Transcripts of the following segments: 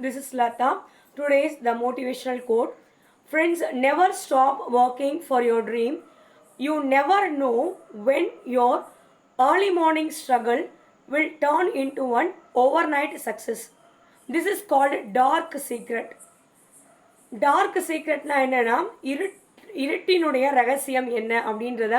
this is Lata. Today's the motivational quote. Friends, never stop working for your dream. You never know when your early morning struggle will turn into an overnight success. This is called dark secret. Dark சீக்ரெட்னா என்னன்னா இரு இருட்டினுடைய ரகசியம் என்ன அப்படின்றத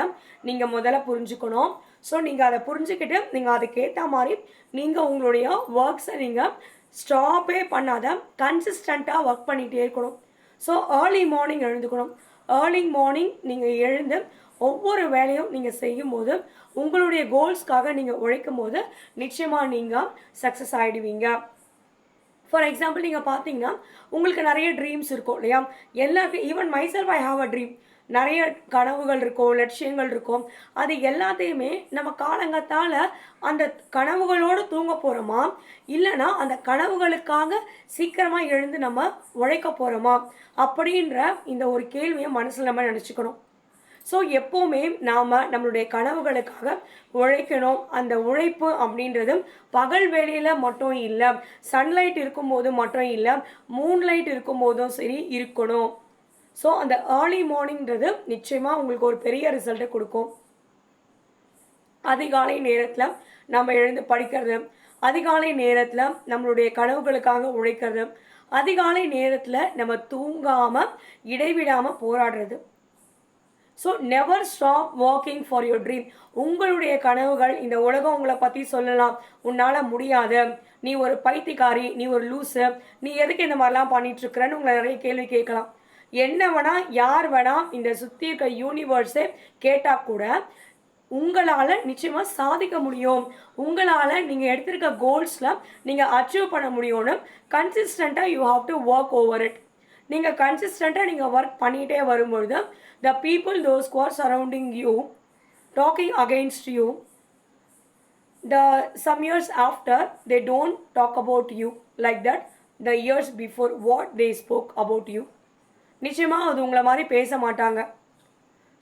நீங்கள் முதல்ல புரிஞ்சுக்கணும் so நீங்கள் அதை புரிஞ்சுக்கிட்டு நீங்கள் அதுக்கேற்ற மாதிரி நீங்கள் உங்களுடைய ஒர்க்ஸை நீங்கள் ஸ்டாப்பே பண்ணாத கன்சிஸ்டண்ட்டாக ஒர்க் பண்ணிகிட்டே இருக்கணும். ஸோ ஏர்லி மார்னிங் எழுந்துக்கணும். ஏர்லி மார்னிங் நீங்கள் எழுந்து ஒவ்வொரு வேலையும் நீங்கள் செய்யும்போது உங்களுடைய கோல்ஸ்க்காக நீங்கள் உழைக்கும் போது நிச்சயமாக நீங்கள் சக்ஸஸ் ஆகிடுவீங்க ஃபார் எக்ஸாம்பிள் நீங்கள் பார்த்தீங்கன்னா உங்களுக்கு நிறைய ட்ரீம்ஸ் இருக்கும் இல்லையா? எல்லாருக்கும் even myself I have a dream நிறைய கனவுகள் இருக்கும் லட்சியங்கள் இருக்கும். அது எல்லாத்தையுமே நம்ம காலங்கத்தால் அந்த கனவுகளோடு தூங்க போகிறோமா இல்லைனா அந்த கனவுகளுக்காக சீக்கிரமாக எழுந்து நம்ம உழைக்க போகிறோமா அப்படின்ற இந்த ஒரு கேள்வியை மனசில் நம்ம நினச்சிக்கணும். ஸோ எப்போவுமே நாம் நம்மளுடைய கனவுகளுக்காக உழைக்கணும். அந்த உழைப்பு அப்படின்றது பகல் வேளையில் மட்டும் இல்லை சன்லைட் இருக்கும்போது மட்டும் இல்லை மூன்லைட் இருக்கும்போதும் சரி இருக்கணும். ஸோ அந்த ஏர்லி மார்னிங்கிறது நிச்சயமாக உங்களுக்கு ஒரு பெரிய ரிசல்ட்டை கொடுக்கும். அதிகாலை நேரத்தில் நம்ம எழுந்து படிக்கிறது அதிகாலை நேரத்தில் நம்மளுடைய கனவுகளுக்காக உழைக்கிறது அதிகாலை நேரத்தில் நம்ம தூங்காமல் இடைவிடாமல் போராடுறது. So never stop walking for your dream உங்களுடைய கனவுகள் இந்த உலகம் உங்களை பற்றி சொல்லலாம். உன்னால் முடியாது. நீ ஒரு பைத்தியக்காரி நீ ஒரு லூஸு நீ எதுக்கு இந்த மாதிரிலாம் பண்ணிட்டு இருக்கிறன்னு உங்களை நிறைய கேள்வி கேட்கலாம். என்ன வேணா யார் வேணா இந்த சுற்றி இருக்க யூனிவர்ஸே கேட்டால் கூட உங்களால் நிச்சயமாக சாதிக்க முடியும். உங்களால் நீங்கள் எடுத்திருக்க கோல்ஸில் நீங்கள் அச்சீவ் பண்ண முடியும்னு கன்சிஸ்டண்ட்டாக you have to work over it நீங்கள் கன்சிஸ்டண்ட்டாக நீங்கள் ஒர்க் பண்ணிகிட்டே வரும்பொழுது the people those who surrounding you talking against you the some years after they don't talk about you like that the years before what they spoke about you நிச்சயமாக அது உங்களை மாதிரி பேச மாட்டாங்க.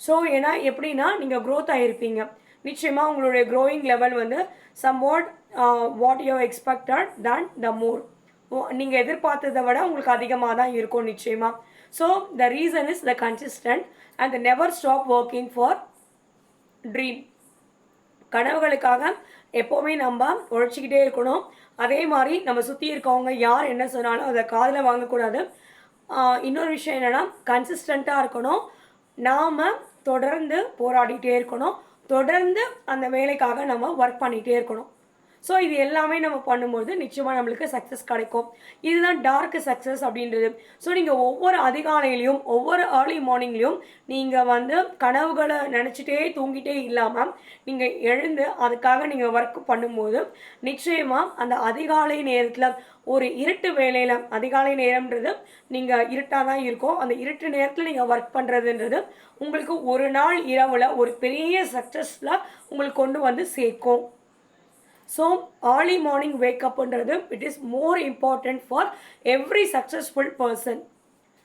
ஸோ ஏன்னா எப்படின்னா நீங்கள் க்ரோத் ஆகிருப்பீங்க நிச்சயமாக உங்களுடைய க்ரோயிங் லெவல் வந்து some what what you expected then the more நீங்கள் எதிர்பார்த்ததை விட உங்களுக்கு அதிகமாக தான் இருக்கும் நிச்சயமாக so the reason is the consistent and never stop working for dream கனவுகளுக்காக எப்போவுமே நம்ம உழைச்சிக்கிட்டே இருக்கணும். அதே மாதிரி நம்ம சுற்றி இருக்கவங்க யார் என்ன சொன்னாலும் அதை காதில் வாங்கக்கூடாது. இன்னொரு விஷயம் என்னென்னா கன்சிஸ்டண்ட்டாக இருக்கணும். நாம் தொடர்ந்து போராடிட்டே இருக்கணும். தொடர்ந்து அந்த வேலைக்காக நம்ம ஒர்க் பண்ணிகிட்டே இருக்கணும். ஸோ இது எல்லாமே நம்ம பண்ணும்போது நிச்சயமாக நம்மளுக்கு சக்ஸஸ் கிடைக்கும். இதுதான் டார்க் சக்ஸஸ் அப்படின்றது. ஸோ நீங்கள் ஒவ்வொரு அதிகாலையிலையும் ஒவ்வொரு ஏர்லி மார்னிங்லையும் நீங்கள் வந்து கனவுகளை நினச்சிட்டே தூங்கிட்டே இல்லாமல் நீங்கள் எழுந்து அதுக்காக நீங்கள் ஒர்க் பண்ணும்போது நிச்சயமாக அந்த அதிகாலை நேரத்தில் ஒரு இருட்டு வேலையில் அதிகாலை நேரம்ன்றது நீங்கள் இருட்டாக தான் இருக்கும். அந்த இருட்டு நேரத்தில் நீங்கள் ஒர்க் பண்ணுறதுன்றது உங்களுக்கு ஒரு நாள் இரவில் ஒரு பெரிய சக்ஸஸில் உங்களுக்கு கொண்டு வந்து சேர்க்கும். So early morning வேக்கப்ன்றது it is more important for every successful person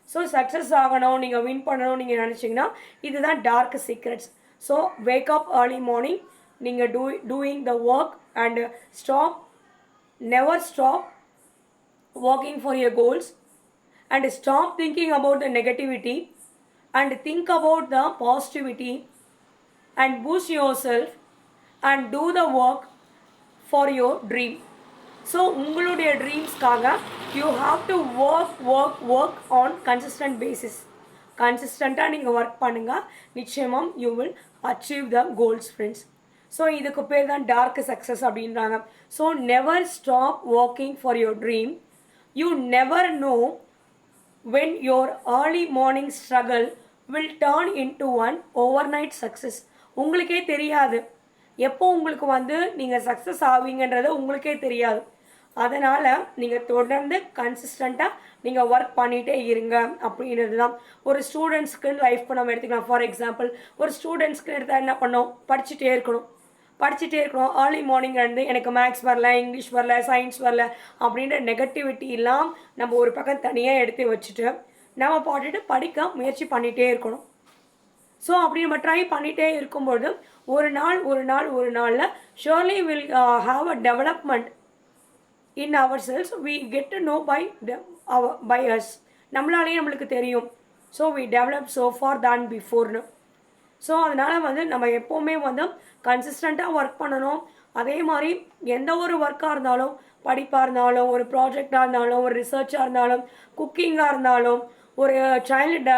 so success ஆகணும் நீங்கள் வின் பண்ணணும் நீங்கள் நினச்சிங்கன்னா இதுதான் dark secrets so wake up early morning நீங்கள் do doing the work and stop never stop working for your goals and stop thinking about the negativity and think about the positivity and boost your self and do the work for your dream so உங்களுடைய ட்ரீம்ஸ்க்காக you have to work work work on consistent basis கன்சிஸ்டண்ட்டாக நீங்கள் work பண்ணுங்கள் நிச்சயமாக you will achieve the goals friends so இதுக்கு பேர் தான் dark success அப்படின்றாங்க. So never stop working for your dream you never know when your early morning early will turn in to one overnight success உங்களுக்கே தெரியாது. எப்போ உங்களுக்கு வந்து நீங்கள் சக்ஸஸ் ஆவீங்கன்றது உங்களுக்கே தெரியாது. அதனால் நீங்கள் தொடர்ந்து கன்சிஸ்டண்ட்டாக நீங்கள் ஒர்க் பண்ணிகிட்டே இருங்க அப்படின்றது தான் ஒரு ஸ்டூடெண்ட்ஸ்க்கு லைஃப் நம்ம எடுத்துக்கலாம். ஃபார் எக்ஸாம்பிள் ஒரு ஸ்டூடெண்ட்ஸ்க்கு எடுத்தால் என்ன பண்ணோம் படிச்சுட்டே இருக்கணும். படிச்சுட்டே இருக்கணும். ஏர்லி மார்னிங்லேருந்து எனக்கு மேக்ஸ் வரல இங்கிலீஷ் வரல சயின்ஸ் வரல அப்படின்ற நெகட்டிவிட்டி எல்லாம் நம்ம ஒரு பக்கம் தனியாக எடுத்து வச்சுட்டு நம்ம பாட்டுட்டு படிக்க முயற்சி பண்ணிகிட்டே இருக்கணும். ஸோ அப்படி நம்ம ட்ரை பண்ணிகிட்டே இருக்கும்பொழுது ஒரு நாள் ஒரு நாள் ஒரு நாளில் surely will have a development in ourselves we get to know by our by us நம்மளாலேயே நம்மளுக்கு தெரியும். So we develop so for தான் பிஃபோர்னு ஸோ அதனால் வந்து நம்ம எப்போவுமே வந்து கன்சிஸ்டண்ட்டாக ஒர்க் பண்ணணும். அதே மாதிரி எந்த ஒரு ஒர்க்காக இருந்தாலும் படிப்பாக இருந்தாலும் ஒரு ப்ராஜெக்டாக இருந்தாலும் ஒரு ரிசர்ச்சாக இருந்தாலும் குக்கிங்காக இருந்தாலும் ஒரு சைல்டு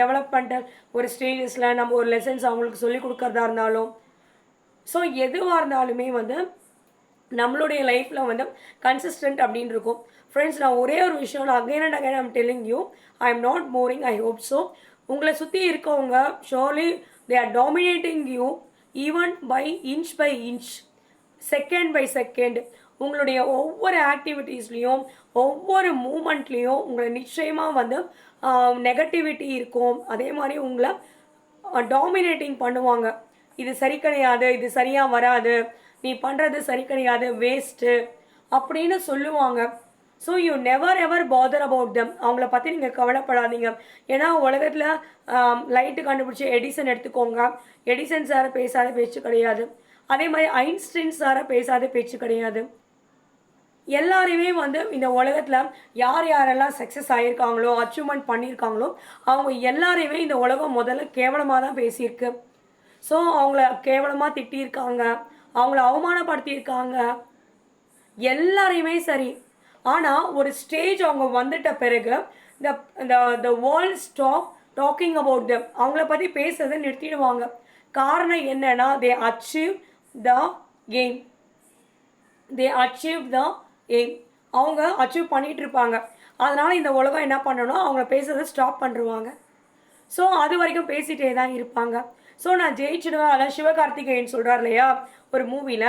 டெவலப்மெண்ட் ஒரு ஸ்டேஜஸில் நம்ம ஒரு லெசன்ஸ் அவங்களுக்கு சொல்லி கொடுக்கறதா இருந்தாலும் ஸோ எதுவாக இருந்தாலுமே வந்து நம்மளுடைய லைஃப்பில் வந்து கன்சிஸ்டன்ட் அப்படின்னு இருக்கும். ஃப்ரெண்ட்ஸ் நான் ஒரே ஒரு விஷயம் நான் again and again I'm telling you I am not boring I hope so உங்களை சுற்றி இருக்கவங்க surely they are dominating you even by inch by inch second by second உங்களுடைய ஒவ்வொரு ஆக்டிவிட்டீஸ்லேயும் ஒவ்வொரு மூமெண்ட்லேயும் உங்களை நிச்சயமாக வந்து நெகட்டிவிட்டி இருக்கும். அதே மாதிரி உங்களை டாமினேட்டிங் பண்ணுவாங்க. இது சரி கிடையாது இது சரியாக வராது நீ பண்ணுறது சரி கிடையாது வேஸ்ட்டு அப்படின்னு சொல்லுவாங்க. So you never ever bother about them அவங்கள பற்றி நீங்கள் கவலைப்படாதீங்க. ஏன்னா உலகத்தில் லைட்டு கண்டுபிடிச்ச எடிசன் எடுத்துக்கோங்க. எடிசன் சாரை பேசாத பேச்சு கிடையாது. அதே மாதிரி ஐன்ஸ்டைன் சாரை பேசாத பேச்சு கிடையாது. எல்லாரையுமே வந்து இந்த உலகத்தில் யார் யாரெல்லாம் சக்ஸஸ் ஆகியிருக்காங்களோ அச்சீவ்மெண்ட் பண்ணியிருக்காங்களோ அவங்க எல்லாரையுமே இந்த உலகம் முதல்ல கேவலமாக தான் பேசியிருக்கு. ஸோ அவங்கள கேவலமாக திட்டியிருக்காங்க அவங்கள அவமானப்படுத்தியிருக்காங்க. எல்லாரையுமே சரி. ஆனால் ஒரு ஸ்டேஜ் அவங்க வந்துட்ட பிறகு இந்த இந்த the world stop talking about them அவங்கள பற்றி பேசுறதை நிறுத்திடுவாங்க. காரணம் என்னன்னா they achieve the aim they achieve the aim அவங்க அச்சீவ் பண்ணிகிட்டு இருப்பாங்க அதனால் இந்த உலகம் என்ன பண்ணணும் அவங்கள பேசுறதை ஸ்டாப் பண்ணிருவாங்க. ஸோ அது வரைக்கும் பேசிகிட்டே தான் இருப்பாங்க. ஸோ நான் ஜெயிச்சிடுவேன். அதான் சிவகார்த்திகேயன் சொல்கிறார் இல்லையா? ஒரு மூவியில்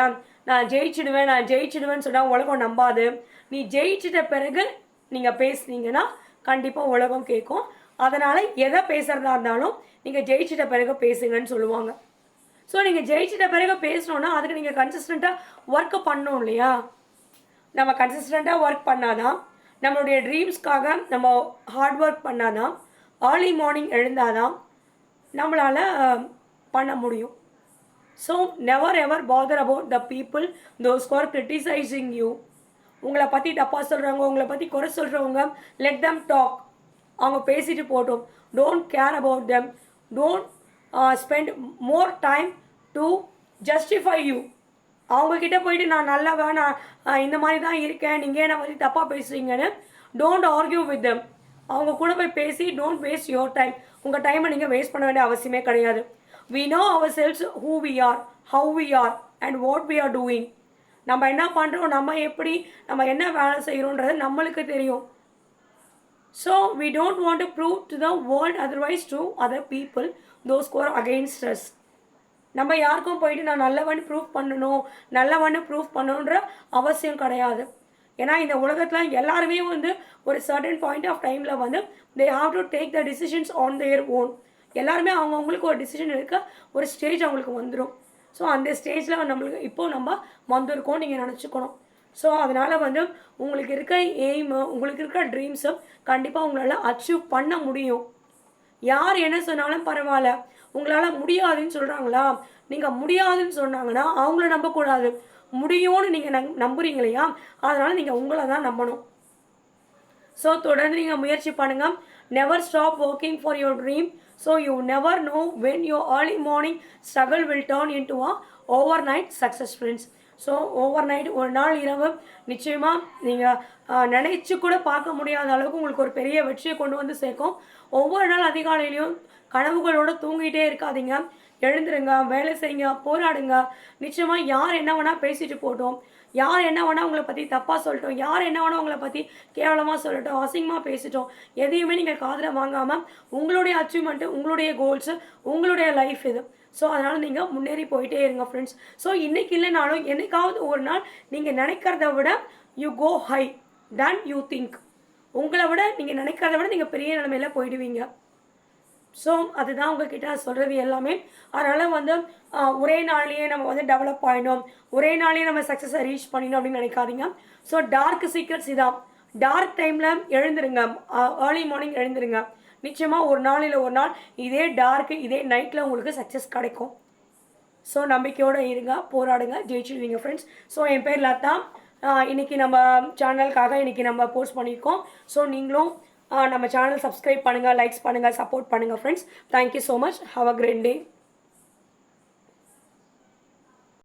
நான் ஜெயிச்சிடுவேன் நான் ஜெயிச்சிடுவேன்னு சொன்னால் உலகம் நம்பாது. நீ ஜெயிச்சிட்ட பிறகு நீங்கள் பேசுனீங்கன்னா கண்டிப்பாக உலகம் கேட்கும் அதனால் எதை பேசுகிறதா இருந்தாலும் நீங்கள் ஜெயிச்சிட்ட பிறகு பேசுங்கன்னு சொல்லுவாங்க. ஸோ நீங்கள் ஜெயிச்சிட்ட பிறகு பேசணுன்னா அதுக்கு நீங்கள் கன்சிஸ்டண்ட்டாக ஒர்க்கு பண்ணணும் இல்லையா? நம்ம கன்சிஸ்டண்ட்டாக ஒர்க் பண்ணாதான் நம்மளுடைய ட்ரீம்ஸ்க்காக நம்ம ஹார்ட் ஒர்க் பண்ணாதான் ஏர்லி மார்னிங் எழுந்தாதான் நம்மளால் பண்ண முடியும். So never ever bother about the people those for criticising you உங்களை பற்றி தப்பாக சொல்கிறவங்க உங்களை பற்றி குறை சொல்கிறவங்க லெட் தம் டாக் அவங்க பேசிட்டு போட்டோம் don't care about them don't spend more time to justify you அவங்கக்கிட்ட போயிட்டு நான் நல்லவன் நான் இந்த மாதிரி தான் இருக்கேன் நீங்கள் என்னை பற்றி தப்பாக பேசுகிறீங்கன்னு டோன்ட் ஆர்கியூ வித் தம் அவங்க கூட போய் பேசி டோன்ட் வேஸ்ட் யோர் டைம் உங்கள் டைமை நீங்கள் வேஸ்ட் பண்ண வேண்டிய அவசியமே கிடையாது. We know ourselves who we are how we are and what we are doing நம்ம என்ன பண்ணுறோம் நம்ம எப்படி நம்ம என்ன வேலை செய்கிறோன்றது நம்மளுக்கு தெரியும். So we don't want to prove to the world otherwise to other people those go against us நம்ம யாருக்கும் போயிட்டு நான் நல்லவன் ப்ரூவ் பண்ணணும் நல்லவன்னு ப்ரூவ் பண்ணணுன்ற அவசியம் கிடையாது. ஏன்னா இந்த உலகத்தில் எல்லாருமே வந்து ஒரு சர்டன் பாயிண்ட் ஆஃப் டைமில் வந்து they have to take the decisions on their own எல்லாருமே அவங்கவுங்களுக்கு ஒரு டிசிஷன் எடுக்க ஒரு ஸ்டேஜ் அவங்களுக்கு வந்துடும் ஸோ அந்த ஸ்டேஜில் நம்மளுக்கு இப்போ நம்ம வந்திருக்கோம் நீங்கள் நினச்சிக்கணும். ஸோ அதனால் வந்து உங்களுக்கு இருக்க எய்மு உங்களுக்கு இருக்க ட்ரீம்ஸும் கண்டிப்பாக உங்களால் அச்சீவ் பண்ண முடியும். யார் என்ன சொன்னாலும் பரவாயில்ல. உங்களால் முடியாதுன்னு சொல்கிறாங்களா நீங்கள் முடியாதுன்னு சொன்னாங்கன்னா அவங்கள நம்பக்கூடாது. முடியும்னு நீங்கள் நம் நம்புறீங்க இல்லையா அதனால் நீங்கள் உங்களை தான் நம்பணும். ஸோ தொடர்ந்து நீங்கள் முயற்சி பண்ணுங்க. Never stop working for your dream so you never know when you early morning struggle will turn in to a overnight success friends so overnight ஒரு நாள் இரவு நிச்சயமாக நீங்கள் நினைச்சு கூட பார்க்க முடியாத அளவுக்கு உங்களுக்கு ஒரு பெரிய வெற்றியை கொண்டு வந்து சேர்க்கும். ஒவ்வொரு நாள் அதிகாலையிலையும் கனவுகளோட தூங்கிட்டே இருக்காதீங்க. எழுந்துருங்க வேலை செய்யுங்க போராடுங்க. நிச்சயமாக யார் என்ன வேணால் பேசிட்டு போட்டோம் யார் என்ன வேணால் உங்களை பற்றி தப்பாக சொல்லட்டும். யார் என்ன வேணால் உங்களை பற்றி கேவலமாக சொல்லட்டும் அசிங்கமாக பேசிட்டோம். எதையுமே நீங்கள் காதில் வாங்காமல் உங்களுடைய அச்சீவ்மெண்ட்டு உங்களுடைய கோல்ஸு உங்களுடைய லைஃப் இது. ஸோ அதனால் நீங்கள் முன்னேறி போயிட்டே இருங்க ஃப்ரெண்ட்ஸ் ஸோ இன்றைக்கி இல்லைனாலும் என்னைக்காவது ஒரு நாள் நீங்கள் நினைக்கிறத விட you go high then you think உங்களை விட நீங்கள் நினைக்கிறத விட நீங்கள் பெரிய நிலமையில போயிடுவீங்க. ஸோ அதுதான் உங்ககிட்ட நான் சொல்கிறது எல்லாமே. அதனால் வந்து ஒரே நாள்லேயே நம்ம வந்து டெவலப் ஆகிடும் ஒரே நாள்லேயே நம்ம சக்ஸஸை ரீச் பண்ணிடணும் அப்படின்னு நினைக்காதீங்க. ஸோ டார்க் சீக்ரெட்ஸ் இதான். டார்க் டைமில் எழுந்துருங்க. ஏர்லி மார்னிங் எழுந்துருங்க. நிச்சயமாக ஒரு நாள் இல்லை ஒரு நாள் இதே டார்க்கு இதே நைட்டில் உங்களுக்கு சக்ஸஸ் கிடைக்கும். ஸோ நம்பிக்கையோடு இருங்க போராடுங்க ஜெயிச்சிடுவீங்க ஃப்ரெண்ட்ஸ் ஸோ என் பேர் லதா. இன்னைக்கு நம்ம சேனலுக்காக இன்றைக்கி நம்ம போஸ்ட் பண்ணியிருக்கோம். ஸோ நீங்களும் நம்ம சேனல் சப்ஸ்கிரைப் பண்ணுங்கள் லைக்ஸ் பண்ணுங்கள் சப்போர்ட் பண்ணுங்கள் friends thank you so much have a great day